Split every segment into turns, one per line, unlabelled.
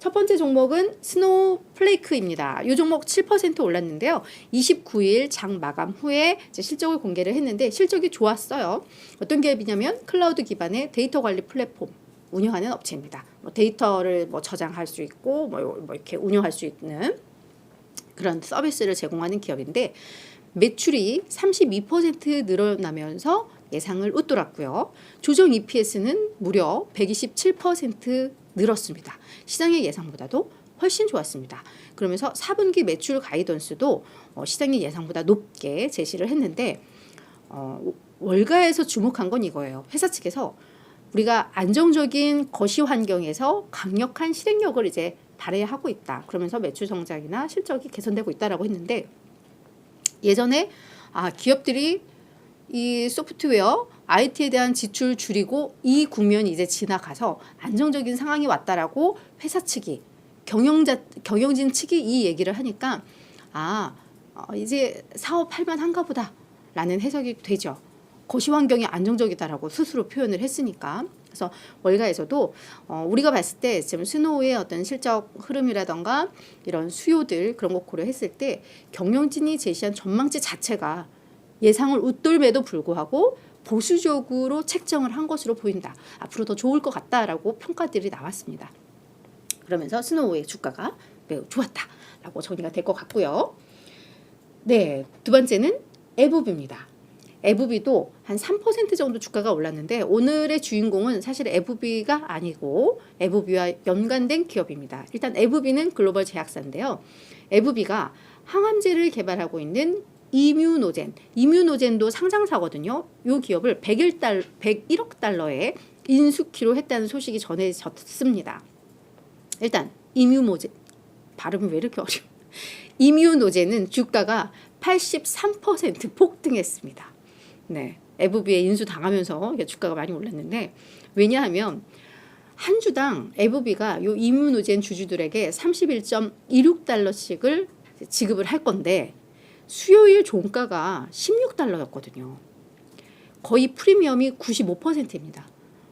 첫 번째 종목은 스노우플레이크입니다. 이 종목 7% 올랐는데요. 29일 장 마감 후에 실적을 공개를 했는데 실적이 좋았어요. 어떤 기업이냐면 클라우드 기반의 데이터 관리 플랫폼 운영하는 업체입니다. 뭐 데이터를 뭐 저장할 수 있고 뭐, 뭐 이렇게 운영할 수 있는 그런 서비스를 제공하는 기업인데 매출이 32% 늘어나면서 예상을 웃돌았고요. 조정 EPS는 무려 127% 늘었습니다. 시장의 예상보다도 훨씬 좋았습니다. 그러면서 4분기 매출 가이던스도 어, 시장의 예상보다 높게 제시를 했는데 어, 월가에서 주목한 건 이거예요. 회사 측에서 우리가 안정적인 거시 환경에서 강력한 실행력을 이제 발휘하고 있다. 그러면서 매출 성장이나 실적이 개선되고 있다라고 했는데 예전에 아 기업들이 이 소프트웨어 IT에 대한 지출 줄이고 이 국면이 이제 지나가서 안정적인 상황이 왔다라고 회사 측이 경영자 경영진 측이 이 얘기를 하니까 아 어, 이제 사업할 만한가 보다라는 해석이 되죠. 거시 환경이 안정적이다라고 스스로 표현을 했으니까 그래서 월가에서도 어, 우리가 봤을 때 지금 스노우의 어떤 실적 흐름이라던가 이런 수요들 그런 거 고려했을 때 경영진이 제시한 전망치 자체가 예상을 웃돌매도 불구하고 보수적으로 책정을 한 것으로 보인다. 앞으로 더 좋을 것 같다라고 평가들이 나왔습니다. 그러면서 스노우의 주가가 매우 좋았다라고 정리가 될 것 같고요. 네, 두 번째는 에브비입니다. 에브비도 한 3% 정도 주가가 올랐는데 오늘의 주인공은 사실 에브비가 아니고 에브비와 연관된 기업입니다. 일단 에브비는 글로벌 제약사인데요. 에브비가 항암제를 개발하고 있는 이뮤노젠, 이뮤노젠도 상장사거든요. 이 기업을 101 달, 101억 달러에 인수키로 했다는 소식이 전해졌습니다. 일단 이뮤노젠 발음이 왜 이렇게 어려워? 이뮤노젠은 주가가 83% 폭등했습니다. 네, 에브비에 인수 당하면서 주가가 많이 올랐는데 왜냐하면 한 주당 에브비가 요 이뮤노젠 주주들에게 31.26달러씩을 지급을 할 건데 수요일 종가가 16달러였거든요. 거의 프리미엄이 95%입니다.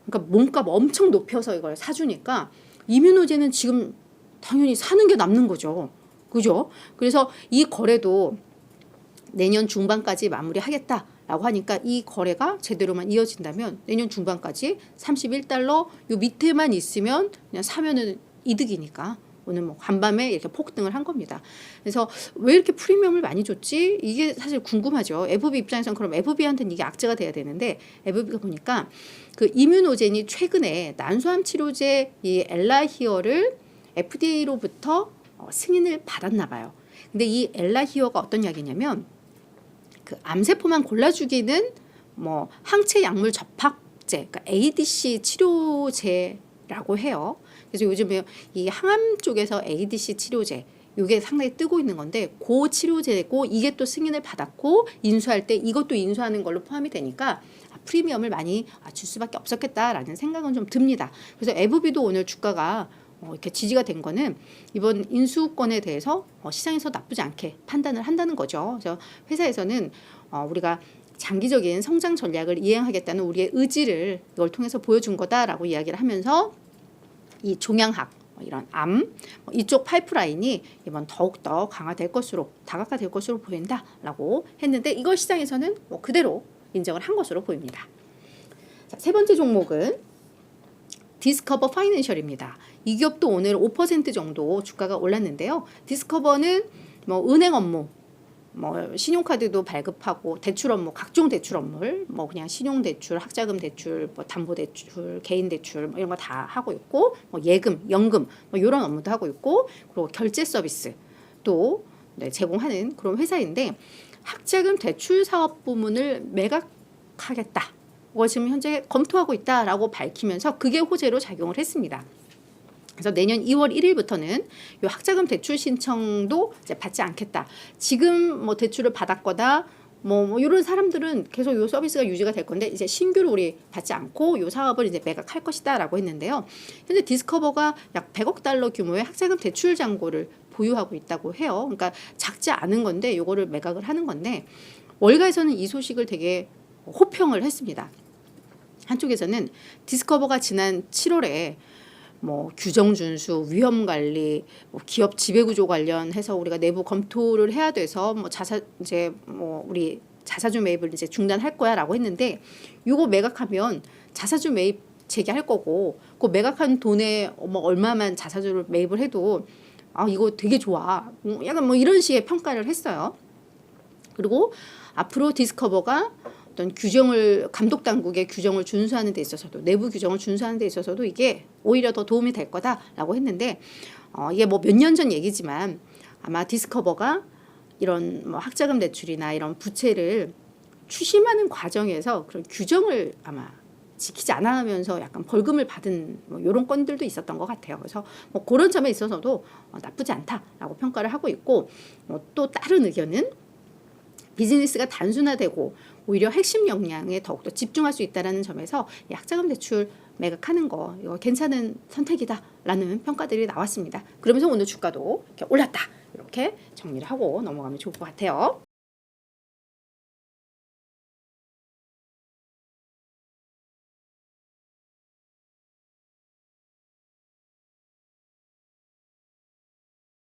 그러니까 몸값 엄청 높여서 이걸 사주니까 이뮤노제는 지금 당연히 사는 게 남는 거죠. 그죠? 그래서 이 거래도 내년 중반까지 마무리하겠다 라고 하니까 이 거래가 제대로만 이어진다면 내년 중반까지 31달러 요 밑에만 있으면 그냥 사면은 이득이니까 오늘 뭐 간밤에 이렇게 폭등을 한 겁니다. 그래서 왜 이렇게 프리미엄을 많이 줬지? 이게 사실 궁금하죠. FB 입장에서는 그럼 FB한테는 이게 악재가 돼야 되는데 FB가 보니까 그 이뮤노젠이 최근에 난소암 치료제 이 엘라히어를 FDA로부터 어, 승인을 받았나 봐요. 근데 이 엘라히어가 어떤 약이냐면 그 암세포만 골라주기는 뭐 항체 약물 접합제, 그러니까 ADC 치료제 라고 해요. 그래서 요즘에 이 항암 쪽에서 ADC 치료제 이게 상당히 뜨고 있는 건데 고 치료제고 이게 또 승인을 받았고 인수할 때 이것도 인수하는 걸로 포함이 되니까 아, 프리미엄을 많이 줄 수밖에 없었겠다라는 생각은 좀 듭니다. 그래서 에브비도 오늘 주가가 어, 이렇게 지지가 된 거는 이번 인수권에 대해서 어, 시장에서 나쁘지 않게 판단을 한다는 거죠. 그래서 회사에서는 어, 우리가 장기적인 성장 전략을 이행하겠다는 우리의 의지를 이걸 통해서 보여준 거다라고 이야기를 하면서 이 종양학 뭐 이런 암뭐 이쪽 파이프라인이 이번 더욱 더 강화될 것으로 다각화될 것으로 보인다라고 했는데 이걸 시장에서는 뭐 그대로 인정을 한 것으로 보입니다. 자, 세 번째 종목은 디스커버 파이낸셜입니다. 이 기업도 오늘 5% 정도 주가가 올랐는데요. 디스커버는 뭐 은행 업무 뭐 신용카드도 발급하고 대출 업무 각종 대출 업무를 뭐 그냥 신용 대출, 학자금 대출, 뭐 담보 대출, 개인 대출 뭐 이런 거 다 하고 있고 뭐 예금, 연금 뭐 이런 업무도 하고 있고 그리고 결제 서비스 또 네, 제공하는 그런 회사인데 학자금 대출 사업 부문을 매각하겠다. 뭐 지금 현재 검토하고 있다라고 밝히면서 그게 호재로 작용을 했습니다. 그래서 내년 2월 1일부터는 요 학자금 대출 신청도 이제 받지 않겠다. 지금 뭐 대출을 받았거나 뭐, 뭐 이런 사람들은 계속 요 서비스가 유지가 될 건데 이제 신규로 우리 받지 않고 요 사업을 이제 매각할 것이다라고 했는데요. 현재 디스커버가 약 100억 달러 규모의 학자금 대출 잔고를 보유하고 있다고 해요. 그러니까 작지 않은 건데 요거를 매각을 하는 건데 월가에서는 이 소식을 되게 호평을 했습니다. 한쪽에서는 디스커버가 지난 7월에 뭐 규정 준수, 위험 관리, 뭐 기업 지배 구조 관련해서 우리가 내부 검토를 해야 돼서 뭐 자사 이제 뭐 우리 자사주 매입을 이제 중단할 거야라고 했는데 요거 매각하면 자사주 매입 재개할 거고 그 매각한 돈에 뭐 얼마만 자사주를 매입을 해도 아 이거 되게 좋아. 뭐 약간 뭐 이런 식의 평가를 했어요. 그리고 앞으로 디스커버가 어떤 규정을 감독 당국의 규정을 준수하는 데 있어서도 내부 규정을 준수하는 데 있어서도 이게 오히려 더 도움이 될 거다라고 했는데 어, 이게 뭐 몇 년 전 얘기지만 아마 디스커버가 이런 뭐 학자금 대출이나 이런 부채를 추심하는 과정에서 그런 규정을 아마 지키지 않으면서 약간 벌금을 받은 뭐 이런 건들도 있었던 것 같아요. 그래서 뭐 그런 점에 있어서도 어, 나쁘지 않다라고 평가를 하고 있고 어, 또 다른 의견은 비즈니스가 단순화되고 오히려 핵심 역량에 더욱더 집중할 수 있다라는 점에서 이 학자금 대출 매각하는 거 이거 괜찮은 선택이다라는 평가들이 나왔습니다. 그러면서 오늘 주가도 이렇게 올랐다 이렇게 정리를 하고 넘어가면 좋을 것 같아요.